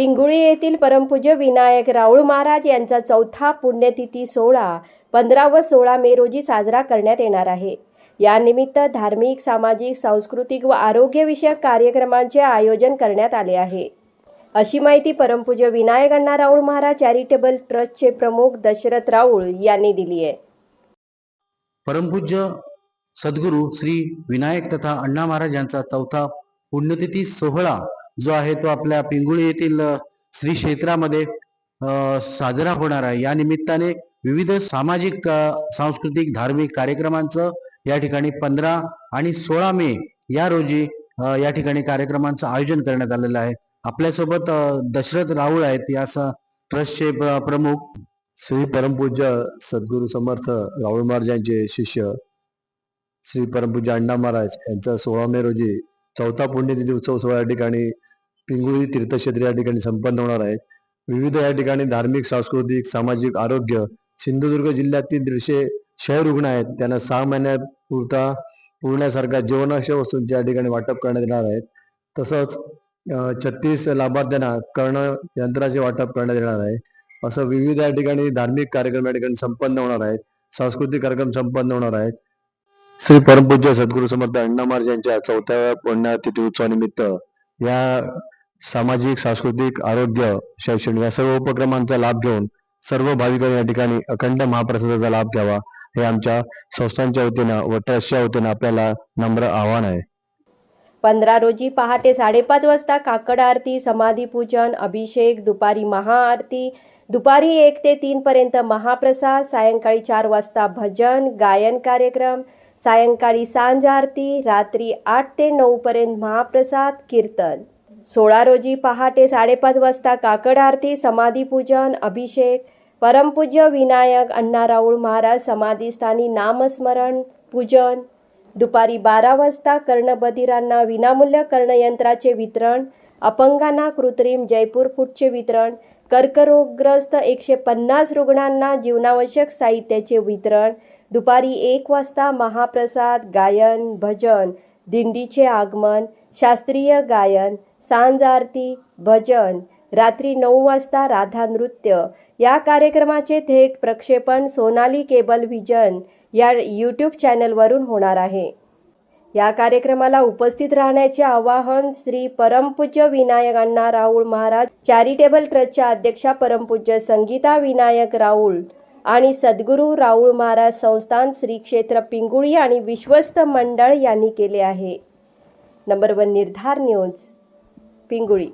पिंगुळी येथील परमपूज्य विनायक राऊळ महाराज यांचा चौथा पुण्यतिथी सोहळा पंधरा व सोळा मे रोजी साजरा करण्यात येणार आहे. यानिमित्त धार्मिक सामाजिक सांस्कृतिक व आरोग्यविषयक कार्यक्रमांचे आयोजन करण्यात आले आहे. अशी माहिती परमपूज्य विनायक अण्णा राऊळ महाराज चॅरिटेबल ट्रस्टचे प्रमुख दशरथ राऊळ यांनी दिली आहे. परमपूज्य सद्गुरू श्री विनायक तथा अण्णा महाराज यांचा चौथा पुण्यतिथी सोहळा जो आहे तो आपल्या पिंगुळी येथील श्री क्षेत्रामध्ये साजरा होणार आहे. या निमित्ताने विविध सामाजिक सांस्कृतिक धार्मिक कार्यक्रमांचं या ठिकाणी पंधरा आणि सोळा मे या रोजी या ठिकाणी कार्यक्रमांचं आयोजन करण्यात आलेलं आहे. आपल्यासोबत दशरथ राऊळ आहेत. या ट्रस्टचे प्रमुख. श्री परमपूज्य सद्गुरू समर्थ राहुल महाराज यांचे शिष्य. श्री परमपूज्य अण्णा महाराज यांचा सोळा मे रोजी चौथा पुण्यतिथी उत्सव सोहळा या ठिकाणी पिंगुळी तीर्थक्षेत्र या ठिकाणी संपन्न होणार आहे. विविध या ठिकाणी धार्मिक सांस्कृतिक सामाजिक आरोग्य सिंधुदुर्ग जिल्ह्यातील दीडशे क्षय रुग्ण आहेत. त्यांना सहा महिन्यापुरता पुरण्यासारख्या जीवनाशय वस्तूंचे या ठिकाणी वाटप करण्यात येणार आहेत तसंच छत्तीस लाभार्थ्यांना कर्ण यंत्राचे वाटप करण्यात येणार आहे. असं विविध या ठिकाणी धार्मिक कार्यक्रम या ठिकाणी संपन्न होणार आहेत. सांस्कृतिक कार्यक्रम संपन्न होणार आहेत. श्री परमपूज्य सद्गुरू समर्थ अण्णा महाराज यांच्या चौथ्या पुण्यतिथी उत्सवानिमित्त या सामाजिक सांस्कृतिक आरोग्य शैक्षणिक या सर्व उपक्रमांचा लाभ घेऊन सर्व भाविकांनी या ठिकाणी अखंड महाप्रसादाचा लाभ घ्यावा हे आमच्या संस्थांच्या वतीनं व ट्रस्टच्या वतीनं आपल्याला नम्र आव्हान आहे. पंधरा रोजी पहाटे साडेपाच वाजता काकड आरती समाधी पूजन अभिषेक दुपारी महाआरती दुपारी एक ते तीन पर्यंत महाप्रसाद सायंकाळी चार वाजता भजन गायन कार्यक्रम सायंकाळी सांज आरती रात्री आठ ते नऊपर्यंत महाप्रसाद कीर्तन. सोळा रोजी पहाटे साडेपाच वाजता काकड आरती समाधी पूजन अभिषेक परमपूज्य विनायक अण्णा राऊळ महाराज समाधीस्थानी नामस्मरण पूजन. दुपारी बारा वाजता कर्णबधिरांना विनामूल्य कर्णयंत्राचे वितरण अपंगांना कृत्रिम जयपूर फूटचे वितरण कर्करोगग्रस्त एकशे पन्नास रुग्णांना जीवनावश्यक साहित्याचे वितरण दुपारी एक वाजता महाप्रसाद गायन भजन दिंडीचे आगमन शास्त्रीय गायन सांज आरती भजन रात्री नऊ वाजता राधा नृत्य. या कार्यक्रमाचे थेट प्रक्षेपण सोनाली केबल व्हिजन या यूट्यूब चॅनलवरून होणार आहे. या कार्यक्रमाला उपस्थित राहण्याचे आवाहन श्री परमपूज्य विनायक अण्णा राऊळ महाराज चॅरिटेबल ट्रस्टच्या अध्यक्षा परमपूज्य संगीता विनायक राऊळ आणि सद्गुरू राऊळ महाराज संस्थान श्री क्षेत्र पिंगुळी आणि विश्वस्त मंडळ यांनी केले आहे. Number one Nirdhar news Pinguli.